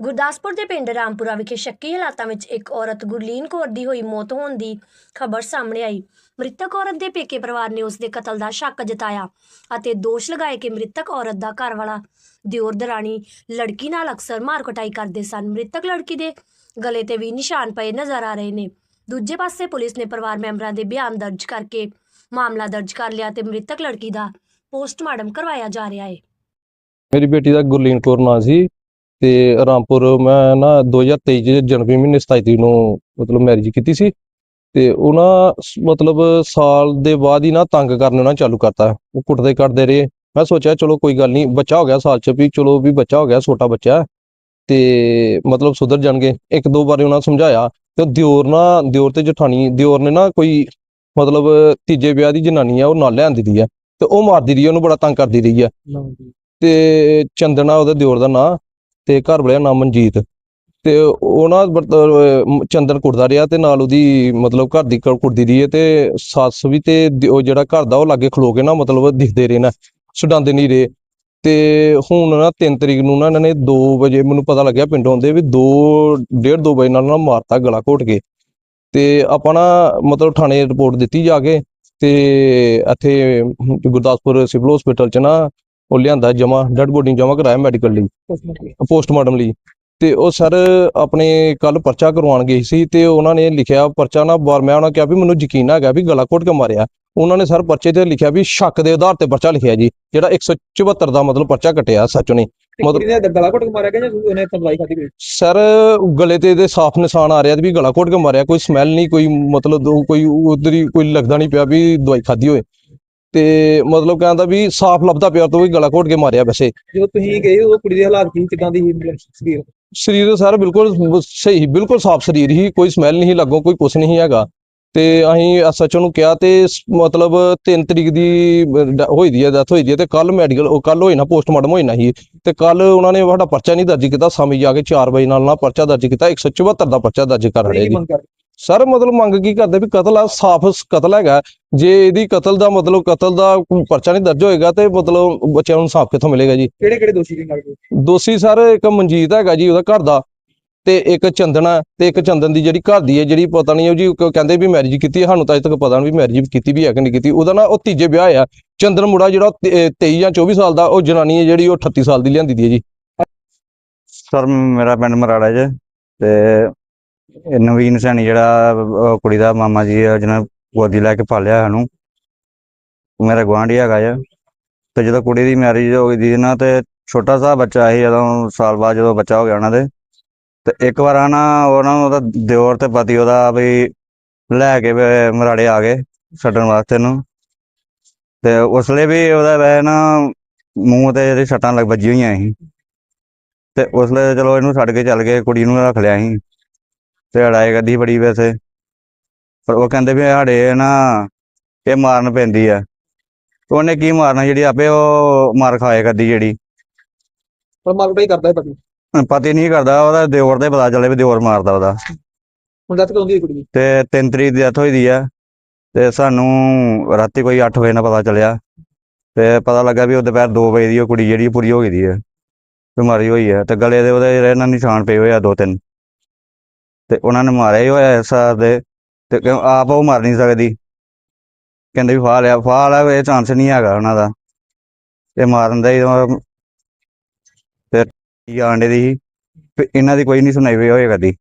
ਗੁਰਦਾਸਪੁਰ ਦੇ ਪਿੰਡ ਰਾਮਪੁਰਾ ਵਿਖੇ ਸ਼ੱਕੀ ਹਾਲਾਤਾਂ ਵਿੱਚ ਇੱਕ ਔਰਤ ਗੁਰਲੀਨ ਕੌਰ ਦੀ ਹੋਈ ਮੌਤ ਹੋਣ ਦੀ ਖਬਰ ਸਾਹਮਣੇ ਆਈ। ਮ੍ਰਿਤਕ ਔਰਤ ਦੇ ਪੇਕੇ ਪਰਿਵਾਰ ਨੇ ਉਸ ਦੇ ਕਤਲ ਦਾ ਸ਼ੱਕ ਜਤਾਇਆ ਅਤੇ ਦੋਸ਼ ਲਗਾਏ ਕਿ ਮ੍ਰਿਤਕ ਔਰਤ ਦਾ ਘਰਵਾਲਾ ਦਿਓਰ ਦਰਾਣੀ ਲੜਕੀ ਨਾਲ ਅਕਸਰ ਮਾਰ ਕੁਟਾਈ ਕਰਦੇ ਸਨ। ਮ੍ਰਿਤਕ ਲੜਕੀ ਦੇ ਗਲੇ ਤੇ ਵੀ ਨਿਸ਼ਾਨ ਪਏ ਨਜ਼ਰ ਆ ਰਹੇ ਨੇ। ਦੂਜੇ ਪਾਸੇ ਪੁਲਿਸ ਨੇ ਪਰਿਵਾਰ ਮੈਂਬਰਾਂ ਦੇ ਬਿਆਨ ਦਰਜ ਕਰਕੇ ਮਾਮਲਾ ਦਰਜ ਕਰ ਲਿਆ ਤੇ ਮ੍ਰਿਤਕ ਲੜਕੀ ਦਾ ਪੋਸਟਮਾਰਟਮ ਕਰਵਾਇਆ ਜਾ ਰਿਹਾ ਹੈ। ਮੇਰੀ ਬੇਟੀ ਦਾ ਗੁਰਲੀਨ ਕੌਰ ਨਾਂ ਸੀ। ਤੇ ਰਾਮਪੁਰ ਮੈਂ ਨਾ 2023 ਚ ਜਨਵਰੀ ਮਹੀਨੇ 27 ਤਰੀਕ ਨੂੰ ਮਤਲਬ ਮੈਰਿਜ ਕੀਤੀ ਸੀ ਤੇ ਉਹਨਾਂ ਮਤਲਬ ਸਾਲ ਦੇ ਬਾਅਦ ਹੀ ਨਾ ਤੰਗ ਕਰਨਾ ਨਾ ਚਾਲੂ ਕਰਤਾ। ਉਹ ਕੁੱਟਦੇ ਕੱਟਦੇ ਰਹੇ। ਮੈਂ ਸੋਚਿਆ ਚਲੋ ਕੋਈ ਗੱਲ ਨਹੀਂ ਬੱਚਾ ਹੋ ਗਿਆ ਸਾਲ ਚ ਵੀ ਚਲੋ ਵੀ ਬੱਚਾ ਹੋ ਗਿਆ ਛੋਟਾ ਬੱਚਾ। ਤੇ ਮਤਲਬ ਸੁਧਰ ਜਾਣਗੇ। ਇੱਕ ਦੋ ਵਾਰੀ ਉਹਨਾਂ ਸਮਝਾਇਆ ਤੇ ਉਹ ਦਿਓਰ ਨਾ ਦਿਓਰ ਤੇ ਜਠਾਣੀ ਦਿਓਰ ਨੇ ਨਾ ਕੋਈ ਮਤਲਬ ਤੀਜੇ ਵਿਆਹ ਦੀ ਜਨਾਨੀ ਆ ਉਹ ਨਾਲ ਲਿਆਂਦੀ ਦੀ ਆ। ਤੇ ਉਹ ਮਾਰਦੀ ਰਹੀ ਉਹਨੂੰ ਬੜਾ ਤੰਗ ਕਰਦੀ ਰਹੀ ਆ। ਤੇ ਚੰਦਨਾ ਉਹਦਾ ਦਿਓਰ ਦਾ ਨਾਂ। ਤੇ ਘਰ ਵਾਲਿਆ ਨਾਮ ਮਨਜੀਤ। ਤੇ ਉਹ ਨਾ ਚੰਦਨ ਕੁੱਟਦਾ ਰਿਹਾ ਤੇ ਨਾਲ ਉਹਦੀ ਮਤਲਬ ਘਰ ਦੀ ਕ- ਕੁੱਟਦੀ ਰਹੀ ਹੈ ਤੇ ਸੱਸ ਵੀ ਤੇ ਉਹ ਜਿਹੜਾ ਘਰ ਦਾ ਉਹ ਲਾਗੇ ਖਲੋ ਕੇ ਨਾ ਮਤਲਬ ਦਿਖਦੇ ਰਹੇ ਨਾ ਛਡਾਉਂਦੇ ਨਹੀਂ ਰਹੇ। ਤੇ ਹੁਣ ਨਾ 3 ਤਰੀਕ ਨੂੰ ਨਾ ਇਹਨਾਂ ਨੇ 2 ਵਜੇ ਮੈਨੂੰ ਪਤਾ ਲੱਗਿਆ ਪਿੰਡੋਂ ਦੇ ਵੀ 2 1:30 2 ਵਜੇ ਨਾਲ ਨਾ ਮਾਰਤਾ ਗਲਾ ਘੋਟ ਕੇ। ਤੇ ਆਪਾਂ ਨਾ ਮਤਲਬ ਥਾਣੇ ਰਿਪੋਰਟ ਦਿੱਤੀ ਜਾ ਕੇ ਤੇ ਇੱਥੇ ਗੁਰਦਾਸਪੁਰ ਸਿਵਲ ਹਸਪੀਟਲ ਚ ਨਾ ਉਹ ਲਿਆਂਦਾ ਜਮਾ ਡੈਡ ਬੋਡੀ ਜਮਾ ਕਰਾਇਆ ਮੈਡੀਕਲ ਲਈ ਪੋਸਟਮਾਰਟਮ ਲਈ। ਤੇ ਉਹ ਸਰ ਆਪਣੇ ਕੱਲ ਪਰਚਾ ਕਰਵਾਉਣ ਗਏ ਸੀ ਤੇ ਉਹਨਾਂ ਨੇ ਲਿਖਿਆ ਪਰਚਾ ਨਾ ਬਾਰ ਮੈਂ ਉਹਨਾਂ ਕਿਹਾ ਵੀ ਮੈਨੂੰ ਯਕੀਨ ਹੈਗਾ ਵੀ ਗਲਾ ਘੋਟ ਕੇ ਮਾਰਿਆ। ਉਹਨਾਂ ਨੇ ਸਰ ਪਰਚੇ ਤੇ ਲਿਖਿਆ ਵੀ ਸ਼ੱਕ ਦੇ ਆਧਾਰ ਤੇ ਪਰਚਾ ਲਿਖਿਆ ਜੀ ਜਿਹੜਾ 174 ਦਾ ਮਤਲਬ ਪਰਚਾ ਕੱਟਿਆ ਸੱਚ ਨੇ ਮਤਲਬ- ਗਲਾ ਘੁੱਟ ਕੇ ਮਾਰਿਆ ਗਿਆ ਜਾਂ ਉਹਨੇ ਤਬਲਾਈ ਖਾਦੀ ਸਰ ਗਲੇ ਤੇ ਇਹਦੇ ਸਾਫ਼ ਨਿਸ਼ਾਨ ਆ ਰਿਹਾ ਵੀ ਗਲਾ ਘੋਟ ਕੇ ਮਾਰਿਆ ਕੋਈ ਸਮੈਲ ਨਹੀਂ ਕੋਈ ਮਤਲਬ ਕੋਈ ਉਧਰ ਹੀ ਕੋਈ ਲੱਗਦਾ ਨਹੀਂ ਪਿਆ ਵੀ ਦਵਾਈ ਖਾਦੀ ਹੋਏ ਤੇ ਮਤਲਬ ਕਹਿੰਦਾ ਵੀ ਸਾਫ਼ ਲੱਭਦਾ ਪਿਆ ਤੋਂ ਵੀ ਗਲਾ ਘੋਟ ਕੇ ਮਾਰਿਆ ਵੈਸੇ। ਜਦੋਂ ਤੁਸੀਂ ਗਏ ਉਹ ਕੁੜੀ ਦੇ ਹਾਲਾਤ ਕੀ ਕਿਦਾਂ ਦੀ ਸੀ? ਮਤਲਬ ਸਰੀਰ? ਸਰੀਰ ਸਰ ਬਿਲਕੁਲ ਸਹੀ ਬਿਲਕੁਲ ਸਾਫ਼ ਸਰੀਰ ਹੀ ਕੋਈ ਸਮੈਲ ਨਹੀਂ ਲੱਗੋ ਕੋਈ ਕੁਛ ਨਹੀਂ ਹੈਗਾ। ਤੇ ਅਸੀਂ ਐਸਐਚਓ ਨੂੰ ਕਿਹਾ ਤੇ ਮਤਲਬ 3 ਤਰੀਕ ਦੀ ਹੋਈ ਦੀ ਹੈ ਡੈਥ ਹੋਈ ਦੀ ਹੈ ਤੇ ਕੱਲ ਮੈਡੀਕਲ ਉਹ ਕੱਲ ਹੋਈ ਨਾ ਪੋਸਟਮਾਰਟਮ ਹੋਈ ਨਾ ਸੀ। ਤੇ ਕੱਲ ਉਹਨਾਂ ਨੇ ਸਾਡਾ ਪਰਚਾ ਨਹੀਂ ਦਰਜ ਕੀਤਾ ਸ਼ਾਮੀ ਜਾ ਕੇ 4 ਵਜੇ ਨਾਲ ਨਾ ਪਰਚਾ ਦਰਜ ਕੀਤਾ 174 ਦਾ ਪਰਚਾ ਦਰਜ ਕਰ ਰਹੇ ਜੀ। ਸਰ ਮਤਲਬ ਮੰਗ ਕੀ ਕਰਦੇ ਵੀ ਕਤਲ ਆ ਸਾਫ਼ ਕਤਲ ਹੈਗਾ। ਜੇ ਇਹਦੀ ਕਤਲ ਦਾ ਮਤਲਬ ਕਤਲ ਦਾ ਪਰਚਾ ਨਹੀਂ ਦਰਜ ਹੋਏਗਾ ਤੇ ਮਤਲਬ ਬੱਚਿਆਂ ਨੂੰ ਇਨਸਾਫ ਕਿੱਥੋਂ ਮਿਲੇਗਾ ਜੀ? ਕਿਹੜੇ ਕਿਹੜੇ ਦੋਸ਼ੀ ਨੇ ਨਾਲ? ਦੋਸ਼ੀ ਸਰ ਇੱਕ ਮਨਜੀਤ ਹੈਗਾ ਜੀ ਉਹਦਾ ਘਰ ਦਾ ਤੇ ਇੱਕ ਚੰਦਨਾ ਤੇ ਇੱਕ ਚੰਦਨ ਦੀ ਜਿਹੜੀ ਘਰ ਦੀ ਹੈ ਜਿਹੜੀ ਪਤਾ ਨਹੀਂ ਉਹ ਜੀ ਕਹਿੰਦੇ ਵੀ ਮੈਰਿਜ ਕੀਤੀ ਹੈ ਸਾਨੂੰ ਤਾਂ ਅਜੇ ਤੱਕ ਪਤਾ ਨਹੀਂ ਵੀ ਮੈਰਿਜ ਕੀਤੀ ਵੀ ਹੈ ਕਿ ਨਹੀਂ ਕੀਤੀ। ਉਹਦਾ ਨਾ ਉਹ ਤੀਜੇ ਵਿਆਹ ਆ। ਚੰਦਨ ਮੁੰਡਾ ਜਿਹੜਾ 23 ਜਾਂ 24 ਸਾਲ ਦਾ ਉਹ ਜਨਾਨੀ ਹੈ ਜਿਹੜੀ ਉਹ 38 ਸਾਲ ਦੀ ਲਿਆਂਦੀ ਦੀ ਹੈ ਜੀ। ਸਰ ਮੇਰਾ ਪਿੰਡ ਮਰਾੜਾ ਜੇ ਤੇ ਇਹ ਨਵੀਨ ਸੈਣੀ ਜਿਹੜਾ ਉਹ ਕੁੜੀ ਦਾ ਮਾਮਾ ਜੀ ਆ, ਜਿਹਨੇ ਗੋਦੀ ਲੈ ਕੇ ਪਾਲਿਆ ਸਾਨੂੰ। ਮੇਰਾ ਗੁਆਂਢੀ ਹੈਗਾ ਆ। ਤੇ ਜਦੋਂ ਕੁੜੀ ਦੀ ਮੈਰਿਜ ਹੋ ਗਈ ਦੀ ਨਾ, ਤੇ ਛੋਟਾ ਸਾ ਬੱਚਾ ਸੀ, ਜਦੋਂ ਸਾਲ ਬਾਅਦ ਜਦੋਂ ਬੱਚਾ ਹੋ ਗਿਆ ਉਹਨਾਂ ਦੇ। ਤੇ ਇੱਕ ਵਾਰ ਨਾ ਉਹਨਾਂ ਨੂੰ ਉਹਦਾ ਦਿਓਰ ਤੇ ਪਤੀ ਉਹਦਾ ਵੀ ਲੈ ਕੇ ਮਰਾੜੇ ਆ ਗਏ ਛੱਡਣ ਵਾਸਤੇ ਨੂੰ। ਤੇ ਉਸਲੇ ਵੀ ਉਹਦਾ ਵੈ ਨਾ ਮੂੰਹ ਤੇ ਜਿਹੜੀ ਸੱਟਾਂ ਲੱਗ ਵੱਜੀ ਹੋਈਆਂ ਸੀ। ਤੇ ਉਸ ਚਲੋ ਇਹਨੂੰ ਛੱਡ ਕੇ ਚੱਲ ਗਏ, ਕੁੜੀ ਨੂੰ ਰੱਖ ਲਿਆ ਸੀ। ਤੇ ਲੜਾਈ ਕਰਦੀ ਬੜੀ ਵੈਸੇ। ਪਰ ਉਹ ਕਹਿੰਦੇ ਵੀ ਸਾਡੇ ਨਾ ਇਹ ਮਾਰਨ ਪੈਂਦੀ ਆ। ਉਹਨੇ ਕੀ ਮਾਰਨਾ ਜਿਹੜੀ ਆਪੇ ਉਹ ਮਾਰ ਖਾਏ ਕਰਦੀ ਜਿਹੜੀ। ਪਰ ਕਰਦਾ ਹੈ ਪਤੀ। ਪਤੀ ਨਹੀਂ ਕਰਦਾ ਉਹਦਾ ਦਿਓਰ ਦੇ ਪਤਾ ਚੱਲੇ ਵੀ ਦਿਓਰ ਮਾਰਦਾ ਉਹਦਾ। ਹੁਣ ਦੱਸ ਕਦੋਂ ਦੀ ਹੈ ਕੁੜੀ ਦੀ? ਤੇ 3 ਤਰੀਕ ਦੀ ਡੈਥ ਹੋਈ ਦੀ ਆ। ਤੇ ਸਾਨੂੰ ਰਾਤੀ ਕੋਈ 8 ਵਜੇ ਨਾਲ ਪਤਾ ਚੱਲਿਆ। ਤੇ ਪਤਾ ਲੱਗਾ ਵੀ ਉਹ ਦੁਪਹਿਰ 2 ਵਜੇ ਦੀ ਉਹ ਕੁੜੀ ਜਿਹੜੀ ਪੂਰੀ ਹੋ ਗਈ ਦੀ ਆ। ਬਿਮਾਰੀ ਹੋਈ ਆ। ਤੇ ਗਲੇ ਦੇ ਉਹਦੇ ਜਿਹੜੇ ਨਾ ਨਿਸ਼ਾਨ ਪਏ ਹੋਏ ਆ ਦੋ ਤਿੰਨ। ਤੇ ਉਹਨਾਂ ਨੇ ਮਾਰਿਆ ਹੀ ਹੋਇਆ ਇਸ ਦੇ, ਤੇ ਕਿਉਂ ਆਪ ਉਹ ਮਰ ਨਹੀਂ ਸਕਦੀ ਕਹਿੰਦੇ ਵੀ ਫਾਹ ਲਿਆ ਫਾਹ ਲਿਆ ਇਹ ਚਾਂਸ ਨਹੀਂ ਹੈਗਾ ਉਹਨਾਂ ਦਾ ਤੇ ਮਾਰਨ ਦਾ ਹੀ ਫਿਰ ਆਂਡੇ ਦੀ ਸੀ। ਇਹਨਾਂ ਦੀ ਕੋਈ ਨਹੀਂ ਸੁਣਾਈ ਹੋਈ ਹੋਏ ਕਦੀ